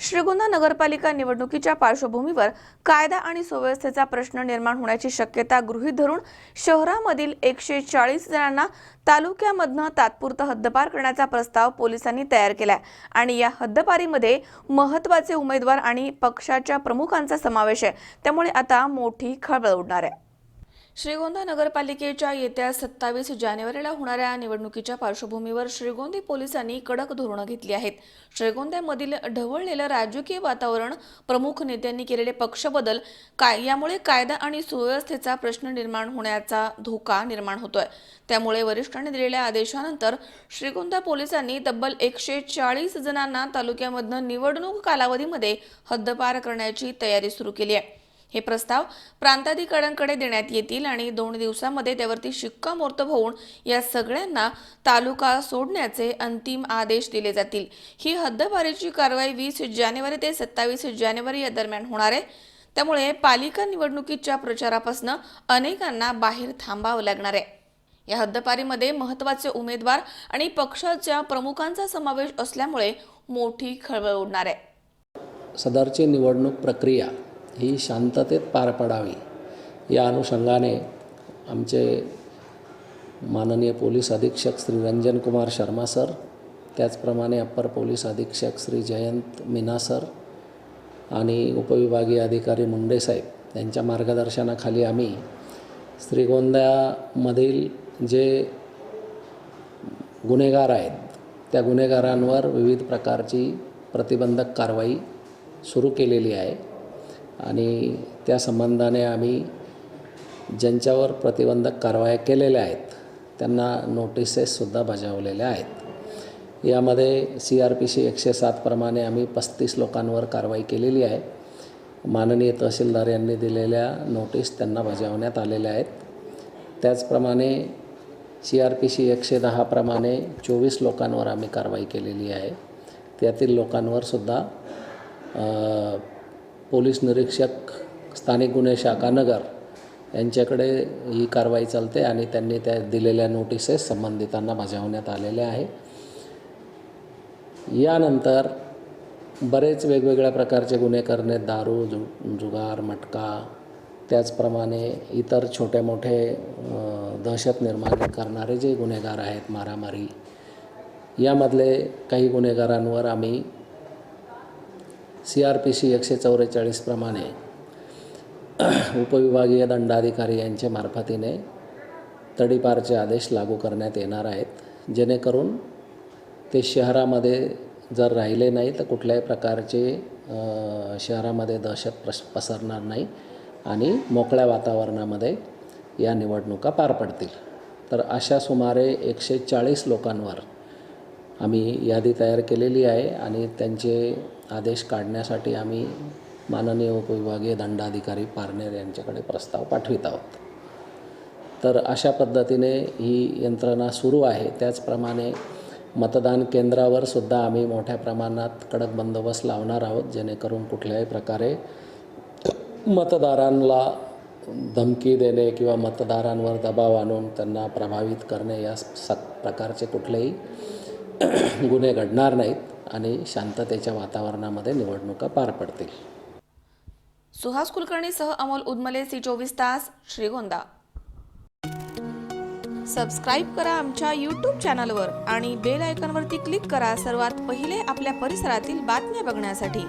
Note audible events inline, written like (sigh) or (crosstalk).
श्रीगोंदा नगरपालिका निवडणुकीच्या पार्श्वभूमीवर कायदा आणि सुव्यवस्थेचा प्रश्न निर्माण होण्याची शक्यता गृहीत धरून शहरामधील एकशे चाळीस जणांना तालुक्यामधनं तात्पुरतं हद्दपार करण्याचा प्रस्ताव पोलिसांनी तयार केलाय. आणि या हद्दपारीमध्ये महत्त्वाचे उमेदवार आणि पक्षाच्या प्रमुखांचा समावेश आहे. त्यामुळे आता मोठी खळबळ उडणार आहे. श्रीगोंदा नगरपालिकेच्या येत्या सत्तावीस जानेवारीला होणाऱ्या निवडणुकीच्या पार्श्वभूमीवर श्रीगोंदी पोलिसांनी कडक धोरणं घेतली आहेत. श्रीगोंद्यामधील ढवळलेलं राजकीय वातावरण प्रमुख नेत्यांनी केलेले पक्षबदल काय यामुळे कायदा आणि सुव्यवस्थेचा प्रश्न निर्माण होण्याचा धोका निर्माण होतोय. त्यामुळे वरिष्ठांनी दिलेल्या आदेशानंतर श्रीगोंदा पोलिसांनी तब्बल एकशे चाळीस जणांना तालुक्यामधनं निवडणूक कालावधीमध्ये हद्दपार करण्याची तयारी सुरू केली आहे. हे प्रस्ताव प्रांताधिकाऱ्यांकडे देण्यात येतील आणि दोन दिवसामध्ये त्यावरती शिक्कामोर्तब होऊन या सगळ्यांना तालुका सोडण्याचे अंतिम आदेश दिले जातील. ही हद्दपारीची कारवाई वीस जानेवारी ते सत्तावीस जानेवारी या दरम्यान होणार आहे. त्यामुळे पालिका निवडणुकीच्या प्रचारापासून अनेकांना बाहेर थांबावं लागणार आहे. या हद्दपारीमध्ये महत्त्वाचे उमेदवार आणि पक्षाच्या प्रमुखांचा समावेश असल्यामुळे मोठी खळबळ उडणार आहे. सदरची निवडणूक प्रक्रिया ही शांततेत पार पडावी. या अनुषंगाने आमचे माननीय पोलीस अधीक्षक श्री रंजन कुमार शर्मा सर त्याचप्रमाणे अप्पर पोलीस अधीक्षक श्री जयंत मीना सर आणि उपविभागीय अधिकारी मुंडे साहेब यांच्या मार्गदर्शनाखाली आम्ही श्रीगोंद्यामधील जे गुन्हेगार आहेत त्या गुन्हेगारांवर विविध प्रकारची प्रतिबंधक कारवाई सुरू केलेली आहे. आणि त्या संबंधाने आम्ही ज्यांच्यावर प्रतिबंधक कारवाया केलेल्या आहेत त्यांना नोटिसेससुद्धा बजावलेल्या आहेत. यामध्ये सी आर पी सी एकशे सातप्रमाणे आम्ही पस्तीस लोकांवर कारवाई केलेली आहे. माननीय तहसीलदार यांनी दिलेल्या नोटीस त्यांना बजावण्यात आलेल्या आहेत. त्याचप्रमाणे सी आर पी सी एकशे दहाप्रमाणे चोवीस लोकांवर आम्ही कारवाई केलेली आहे. त्यातील लोकांवरसुद्धा पोलीस निरीक्षक स्थानिक गुन्हे शाखा नगर यांच्याकडे ही कारवाई चालते आणि त्यांनी त्या दिलेल्या नोटिसेस संबंधितांना बजावण्यात आलेल्या आहे. यानंतर बरेच वेगवेगळ्या प्रकारचे गुन्हे करणे दारू जु जुगार मटका त्याचप्रमाणे इतर छोटे मोठे दहशत निर्माण करणारे जे गुन्हेगार आहेत मारामारी यामधले काही गुन्हेगारांवर आम्ही सी आर पी सी एकशे चौवेचाळीसप्रमाणे (clears throat) उपविभागीय दंडाधिकारी यांच्या मार्फतीने तडीपारचे आदेश लागू करण्यात येणार आहेत. जेणेकरून ते शहरामध्ये जर राहिले नाही तर कुठल्याही प्रकारचे शहरामध्ये दहशत प्रस पसरणार नाही आणि मोकळ्या वातावरणामध्ये या निवडणुका पार पडतील. तर अशा सुमारे एकशे चाळीस लोकांवर आम्ही यादी तयार केलेली आहे आणि त्यांचे आदेश काढण्यासाठी आम्ही माननीय उपविभागीय दंडाधिकारी पारनेर यांच्याकडे प्रस्ताव पाठवित आहोत. तर अशा पद्धतीने ही यंत्रणा सुरू आहे. त्याचप्रमाणे मतदान केंद्रावर सुद्धा आम्ही मोठ्या प्रमाणात कडक बंदोबस्त लावणार आहोत जेणेकरून कुठल्याही प्रकारे मतदारांना धमकी देणे किंवा मतदारांवर दबाव आणून त्यांना प्रभावित करणे या स प्रकारचे कुठलेही गुन्हे घडणार नाहीत आणि शांततेच्या वातावरणामध्ये निवडणुका पार पडतील. सुहास कुलकर्णीसह अमोल उदमले सी चोवीस तास श्रीगोंदा. सबस्क्राईब करा आमच्या यूट्यूब चॅनलवर आणि बेल आयकॉनवरती क्लिक करा. सर्वात पहिले आपल्या परिसरातील बातम्या बघण्यासाठी.